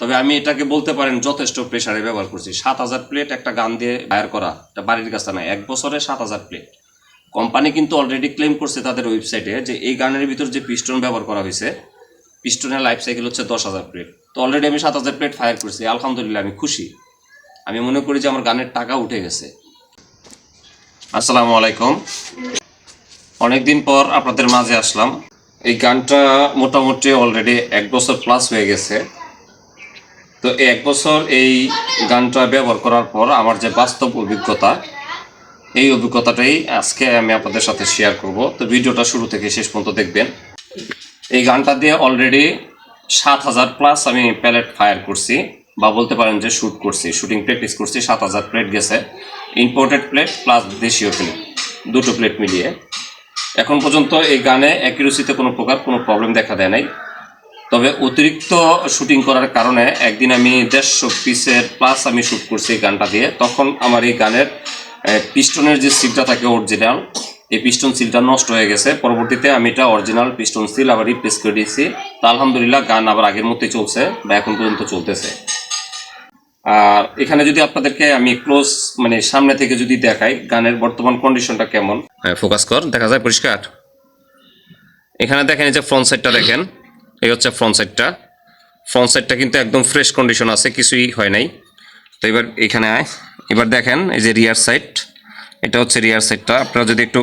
তবে আমি এটাকে বলতে পারেন যথেষ্ট প্রেসারে ব্যবহার করছি। সাত হাজার প্লেট একটা গান দিয়ে বায়ার করা, এটা বাড়ির কাছে না, এক বছরে সাত হাজার প্লেট কোম্পানি কিন্তু অলরেডি ক্লেম করছে তাদের ওয়েবসাইটে যে এই গানের ভিতর যে পিস্টন ব্যবহার করা হয়েছে পিস্টনের লাইফ সাইকেল হচ্ছে দশ হাজার প্লেট তো অলরেডি আমি সাত হাজার প্লেট ফায়ার করছি, আলহামদুলিল্লাহ আমি খুশি। আমি মনে করি যে আমার গানের টাকা উঠে গেছে। আসসালামু আলাইকুম। অনেকদিন পর আপনাদের মাঝে আসলাম। এই গানটা মোটামুটি অলরেডি এক বছর প্লাস হয়ে গেছে। তো এক বছর এই গানটা ব্যবহার করার পর আমার যে বাস্তব অভিজ্ঞতা, এই অভিজ্ঞতাটাই আজকে আমি আপনাদের সাথে শেয়ার করব। তো ভিডিওটা শুরু থেকে শেষ পর্যন্ত দেখবেন। এই গানটা দিয়ে অলরেডি সাত হাজার প্লাস আমি প্যালেট ফায়ার করছি বা বলতে পারেন যে শ্যুট করছি। শুটিং প্র্যাকটিস করছি, সাত হাজার প্লেট গেছে। ইম্পোর্টেড প্লেট প্লাস দেশীয় প্লেট দুটো প্লেট মিলিয়ে। এখন পর্যন্ত এই গানে অ্যাকিউরেসিতে কোনো প্রকার কোনো প্রবলেম দেখা দেয় নাই। তবে অতিরিক্ত শুটিং করার কারণে একদিন আমি দেড়শো পিসের প্লাস আমি শ্যুট করছি এই গানটা দিয়ে। তখন আমার এই গানের পিস্টনের যে সিলটা থাকে অরিজিনাল এই পিস্টন সিলটা নষ্ট হয়ে গেছে। পরবর্তীতে আমি এটা অরিজিনাল পিস্টন সিল আবার রিপ্লেস করে দিয়েছি। তো আলহামদুলিল্লাহ গান আবার আগের মতোই চলছে বা এখন পর্যন্ত চলতেছে। আর এখানে যদি আপনাদেরকে আমি ক্লোজ মানে সামনে থেকে যদি দেখাই, গানের বর্তমান কন্ডিশনটা কেমন? হ্যাঁ ফোকাস কর, দেখা যায় পরিষ্কার। এখানে দেখেন এই যে ফ্রন্ট সাইডটা দেখেন। এই হচ্ছে ফ্রন্ট সাইডটা ফ্রন্ট সাইডটা কিন্তু একদম ফ্রেশ কন্ডিশন আছে, কিছুই হয় নাই। তো এবার এখানে আয়। এবার দেখেন এই যে রিয়ার সাইড এটা হচ্ছে রিয়ার সাইডটা আপনারা যদি একটু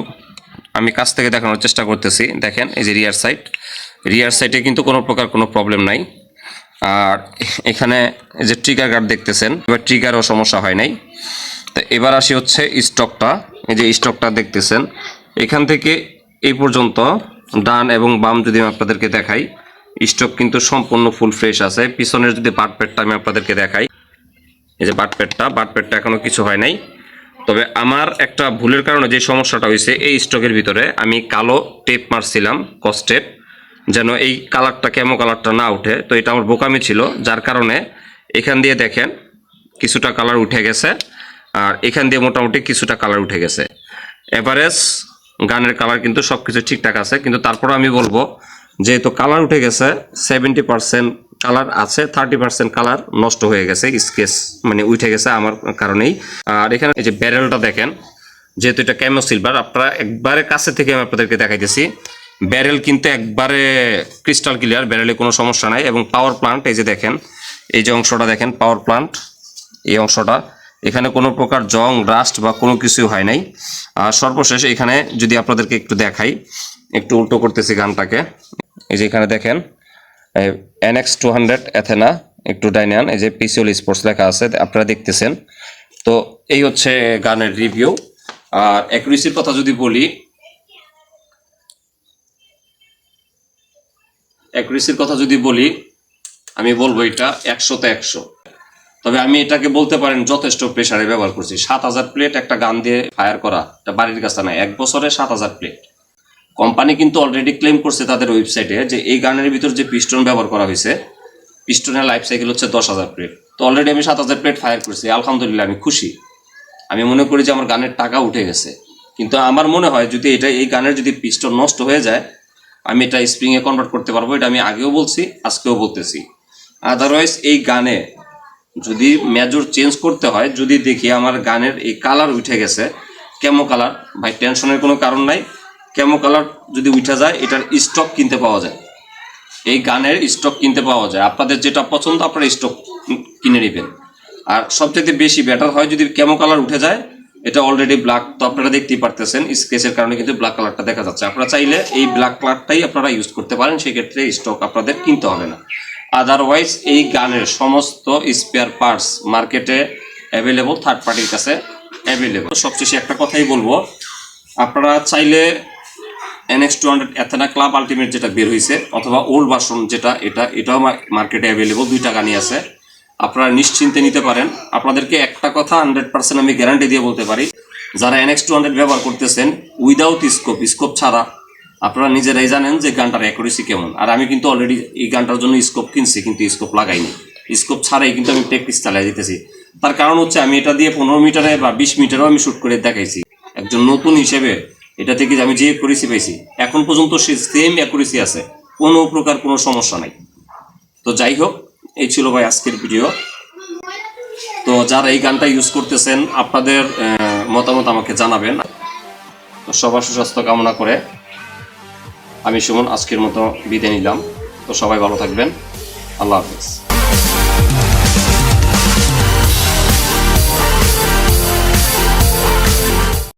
আমি কাছ থেকে দেখানোর চেষ্টা করতেছি, দেখেন এই যে রিয়ার সাইড রিয়ার সাইডে কিন্তু কোনো প্রকার কোনো প্রবলেম নাই। আর এখানে যে ট্রিগার গার্ড দেখতেছেন, এবার ট্রিগারও সমস্যা হয় নাই। তো এবার আসি হচ্ছে স্টকটা এই যে স্টকটা দেখতেছেন। এখান থেকে এই পর্যন্ত ডান এবং বাম যদি আমি আপনাদেরকে দেখাই স্টক কিন্তু সম্পূর্ণ ফুল ফ্রেশ আছে। পিছনের যদি বাট পেটটা আমি আপনাদেরকে দেখাই, এই যে বাট পেটটা বাট পেটটা এখনও কিছু হয় নাই। তবে আমার একটা ভুলের কারণে যে সমস্যাটা হয়েছে, এই স্টকের ভিতরে আমি কালো টেপ মারছিলাম কস টেপ যেন এই কালারটা কেমো কালারটা না উঠে। তো এটা আমার বোকামি ছিল, যার কারণে এখান দিয়ে দেখেন কিছুটা কালার উঠে গেছে, আর এখান দিয়ে মোটামুটি কিছুটা কালার উঠে গেছে। এভারেজ গানের কালার কিন্তু সব কিছু ঠিকঠাক আছে, কিন্তু তারপর আমি বলব যেহেতু কালার উঠে গেছে সেভেন্টি পার্সেন্ট কালার আছে থার্টি পার্সেন্ট কালার নষ্ট হয়ে গেছে স্কেচ মানে উঠে গেছে আমার কারণেই। আর এখানে এই যে ব্যারেলটা দেখেন, যেহেতু এটা ক্যামো সিলভার আপনারা একবারে কাছে থেকে আমি আপনাদেরকে দেখাইতেছি ব্যারেল কিন্তু একবারে ক্রিস্টাল ক্লিয়ার ব্যারেলে কোনো সমস্যা নাই। এবং পাওয়ার প্লান্ট এই যে দেখেন, এই যে অংশটা দেখেন পাওয়ার প্লান্ট এই অংশটা, এখানে কোনো প্রকার জং রাস্ট বা কোনো কিছু হয় নাই। আর সর্বশেষ এখানে যদি আপনাদেরকে একটু দেখাই, একটু উল্টো করতেছি গানটাকে এই যে এখানে দেখেন এনএক্স টু হান্ড্রেড অ্যাথেনা একটু ডাইনান এই যে পিসিওল স্পোর্টস লেখা আছে, আপনারা দেখতেছেন। তো এই হচ্ছে গানের রিভিউ আর অ্যাকুরেসির কথা যদি বলি অ্যাকুরেসির কথা যদি বলি, আমি বলব এটা একশোতে একশো। তবে আমি এটাকে বলতে পারেন, যথেষ্ট প্রেসারে ব্যবহার করছি। সাত হাজার প্লেট একটা গান দিয়ে ফায়ার করা, এটা বাড়ির কাছে না এক বছরে সাত হাজার প্লেট কোম্পানি কিন্তু অলরেডি ক্লেম করছে তাদের ওয়েবসাইটে যে এই গানের ভিতর যে পিস্টন ব্যবহার করা হয়েছে পিস্টনের লাইফ সাইকেল হচ্ছে দশ হাজার প্লেট তো অলরেডি আমি সাত হাজার প্লেট ফায়ার করছি, আলহামদুলিল্লাহ আমি খুশি। আমি মনে করি যে আমার গানের টাকা উঠে গেছে। কিন্তু আমার মনে হয় যদি এটা, এই গানের যদি পিস্টন নষ্ট হয়ে যায়, আমি এটা স্প্রিংয়ে কনভার্ট করতে পারব, এটা আমি আগেও বলছি, আজকেও বলতেছি। আদারওয়াইজ এই গানে যদি মেজর চেঞ্জ করতে হয়, যদি দেখি আমার গানের এই কালার উঠে গেছে কেমো কালার ভাই টেনশনের কোনো কারণ নাই। কেমো কালার যদি উঠে যায়, এটার স্টক কিনতে পাওয়া যায়। এই গানের স্টক কিনতে পাওয়া যায়। আপনাদের যেটা পছন্দ, আপনারা স্টক কিনে নেবেন। আর সবচেয়ে বেশি বেটার হয় যদি কেমো কালার উঠে যায়, এটা অলরেডি ব্ল্যাক তো আপনারা দেখতেই পারতেছেন স্কেচের কারণে কিন্তু ব্ল্যাক কালারটা দেখা যাচ্ছে। আপনারা চাইলে এই ব্ল্যাক কালারটাই আপনারা ইউজ করতে পারেন, সেক্ষেত্রে স্টক আপনাদের কিনতে হবে না। আদারওয়াইজ এই গানের সমস্ত স্পেয়ার পার্টস মার্কেটে অ্যাভেলেবল থার্ড পার্টির কাছে অ্যাভেলেবল সবশেষে একটা কথাই বলব। আপনারা চাইলে NX two hundred Athena club ultimate যেটা বের হয়েছে অথবা ওল্ড ভার্সন যেটা, এটা, এটাও মার্কেটে অ্যাভেলেবল দুই টাকা নিয়ে আছে। আপনারা নিশ্চিন্তে নিতে পারেন। আপনাদেরকে একটা কথা হান্ড্রেড পার্সেন্ট আমি গ্যারান্টি দিয়ে বলতে পারি, যারা এনএক্স টু হান্ড্রেড ব্যবহার করতেছেন উইদাউট স্কোপ স্কোপ ছাড়া আপনারা নিজেরাই জানেন যে গানটার অ্যাকুরেসি কেমন। আর আমি কিন্তু অলরেডি এই গানটার জন্য স্কোপ কিনছি, কিন্তু স্কোপ লাগাইনি। স্কোপ ছাড়াই কিন্তু আমি প্র্যাকটিস চালাই দিতেছি। তার কারণ হচ্ছে আমি এটা দিয়ে পনেরো মিটারে বা বিশ মিটারেও আমি শ্যুট করে দেখাইছি। একজন নতুন হিসেবে এটা থেকে আমি যে অ্যাকুরেসি পেয়েছি এখন পর্যন্ত সে সেম অ্যাকুরেসি আছে। কোনো প্রকার কোনো সমস্যা নাই। তো যাই হোক, এই ছিল ভাই আজকের ভিডিও তো যারা এই গানটা ইউজ করতেছেন, আপনাদের মতামত আমাকে জানাবেন। তো সবার সুস্বাস্থ্য কামনা করে আমি সুমন আজকের মতো বিদায় নিলাম। তো সবাই ভালো থাকবেন। আল্লাহ হাফিজ।